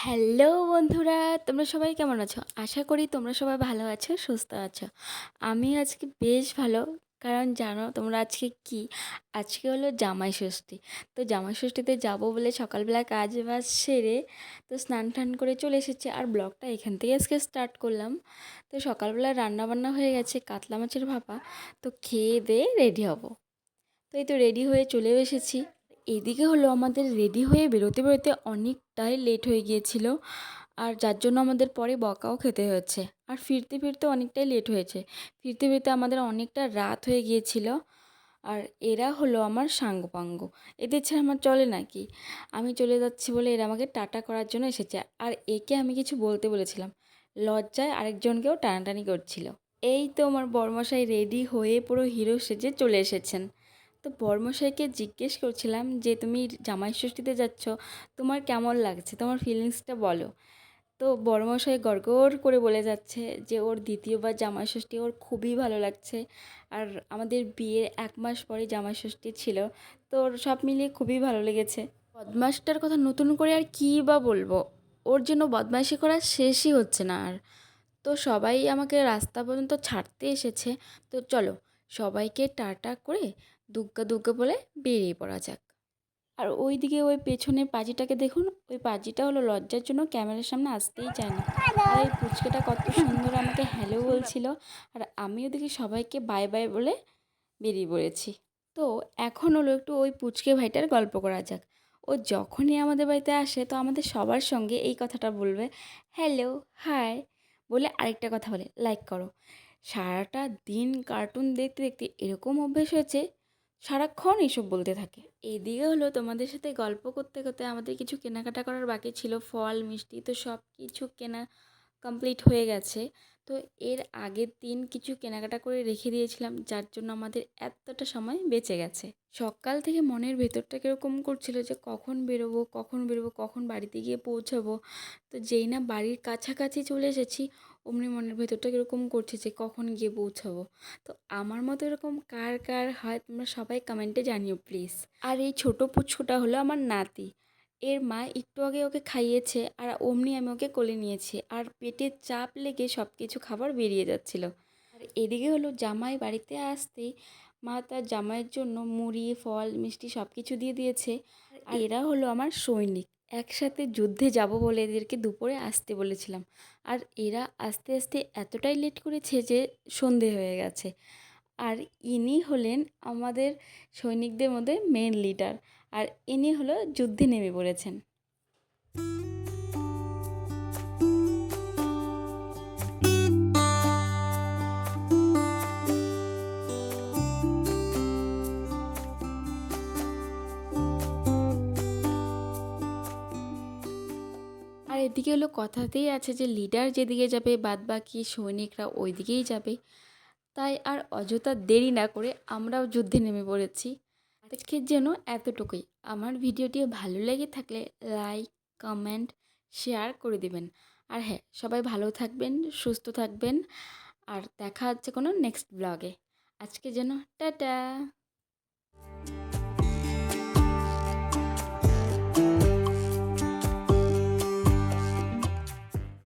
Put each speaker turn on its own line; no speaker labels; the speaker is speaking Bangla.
হ্যালো বন্ধুরা, তোমরা সবাই কেমন আছো? আশা করি তোমরা সবাই ভালো আছো, সুস্থ আছো। আমি আজকে বেশ ভালো, কারণ জানো তোমরা আজকে কি? আজকে হলো জামাই ষষ্ঠী। তো জামাই ষষ্ঠীতে যাব বলে সকালবেলা কাজ বাজ সেরে তো স্নান টান করে চলে এসেছি আর ব্লগটা এখান থেকে আজকে স্টার্ট করলাম। তো সকালবেলা রান্না বান্না হয়ে গেছে কাতলা মাছের ভাপা, তো খেয়ে দিয়ে রেডি হব। তো এই তো রেডি হয়ে চলেও এসেছি। এদিকে হলো আমাদের রেডি হয়ে বেরোতে বেরোতে অনেকটাই লেট হয়ে গিয়েছিল, আর যার জন্য আমাদের পরে বকাও খেতে হয়েছে। আর ফিরতে ফিরতে অনেকটাই লেট হয়েছে। ফিরতে ফিরতে আমাদের অনেকটা রাত হয়ে গিয়েছিল, আর এরা হলো আমার সাঙ্গপাঙ্গ। এদের ছাড়া আমার চলে নাকি? আমি চলে যাচ্ছি বলে এরা আমাকে টাটা করার জন্য এসেছে, আর একে আমি কিছু বলতে বলেছিলাম। লজ্জায় আরেকজনকেও টানাটানি করছিল। এই তো আমার বর্মশাই রেডি হয়ে পুরো হিরো সেজে চলে এসেছেন। তো বর্মশাইকে জিজ্ঞেস করছিলাম যে, তুমি জামাই ষষ্ঠীতে যাচ্ছ, তোমার কেমন লাগছে? তোমার ফিলিংসটা বলো। তো বড়মশাই গড়গড় করে বলে যাচ্ছে যে, ওর দ্বিতীয়বার জামাই ষষ্ঠী, ওর খুবই ভালো লাগছে। আর আমাদের বিয়ের এক মাস পরে জামাই ষষ্ঠী ছিল, তো ওর সব মিলিয়ে খুবই ভালো লেগেছে। বদমাসটার কথা নতুন করে আর কী বা বলব? ওর জন্য বদমাইশি করা শেষই হচ্ছে না আর। তো সবাই আমাকে রাস্তা পর্যন্ত ছাড়তে এসেছে। তো চলো, সবাইকে টাটা করে দুগ্গা দুগ্গা বলে বেরিয়ে পড়া যাক। আর ওই দিকে ওই পেছনের পাজিটাকে দেখুন, ওই পাজিটা হলো লজ্জার জন্য ক্যামেরার সামনে আসতেই চায় না। আর এই পুচকেটা কত সুন্দর আমাকে হ্যালো বলছিল, আর আমি ওদিকে সবাইকে বাই বাই বলে বেরিয়ে পড়েছি। তো এখন হলো একটু ওই পুচকে ভাইটার গল্প করা যাক। ও যখনই আমাদের বাড়িতে আসে তো আমাদের সবার সঙ্গে এই কথাটা বলবে হ্যালো হাই বলে আরেকটা কথা বলে লাইক করো। সারাটা দিন কার্টুন দেখতে দেখতে এরকম অভ্যেস হয়েছে সারাক্ষণ এইসব বলতে থাকে। এদিকে হলো তোমাদের সাথে গল্প করতে করতে আমাদের কিছু কেনাকাটা করার বাকি ছিল। ফল, মিষ্টি তো সব কিছু কেনা কমপ্লিট হয়ে গেছে। তো এর আগের দিন কিছু কেনাকাটা করে রেখে দিয়েছিলাম, যার জন্য আমাদের এতটা সময় বেঁচে গেছে। সকাল থেকে মনের ভেতরটা কীরকম করছিল যে কখন বেরোবো কখন বেরোবো, কখন বাড়িতে গিয়ে পৌঁছাবো, তো যেই না বাড়ির কাছাকাছি চলে এসেছি অমনি মনের ভেতরটা কীরকম করছে যে কখন গিয়ে পৌঁছাবো? তো আমার মতো এরকম কার কার হয় তোমরা সবাই কমেন্টে জানিও প্লিজ আর এই ছোটো পুচকুটা হলো আমার নাতি। এর মা একটু আগে ওকে খাইয়েছে আর অমনি আমি ওকে কোলে নিয়েছি আর পেটে চাপ লেগে সব কিছু খাবার বেরিয়ে যাচ্ছিল। আর এদিকে হলো জামাই বাড়িতে আসতেই মা তার জামাইয়ের জন্য মুড়ি, ফল, মিষ্টি সব কিছু দিয়ে দিয়েছে। আর এরা হলো আমার সৈনিক। একসাথে যুদ্ধে যাব বলে এদেরকে দুপুরে আসতে বলেছিলাম। আর এরা আস্তে আস্তে এতটাই লেট করেছে যে সন্ধে হয়ে গেছে। আর ইনি হলেন আমাদের সৈনিকদের মধ্যে মেন লিডার আর ইনি হলো যুদ্ধে নেমে পড়েছেন। এদিকে হলো কথাতেই আছে যে লিডার যেদিকে যাবে বাদ বাকি সৈনিকরা ওই দিকেই যাবে। তাই আর অযথা দেরি না করে আমরাও যুদ্ধে নেমে পড়েছি। আজকের জন্য এতটুকুই। আমার ভিডিওটি ভালো লেগে থাকলে লাইক কমেন্ট শেয়ার করে দেবেন। আর হ্যাঁ সবাই ভালো থাকবেন, সুস্থ থাকবেন। আর দেখা হচ্ছে কোনো নেক্সট ব্লগে আজকে যেন টাটা!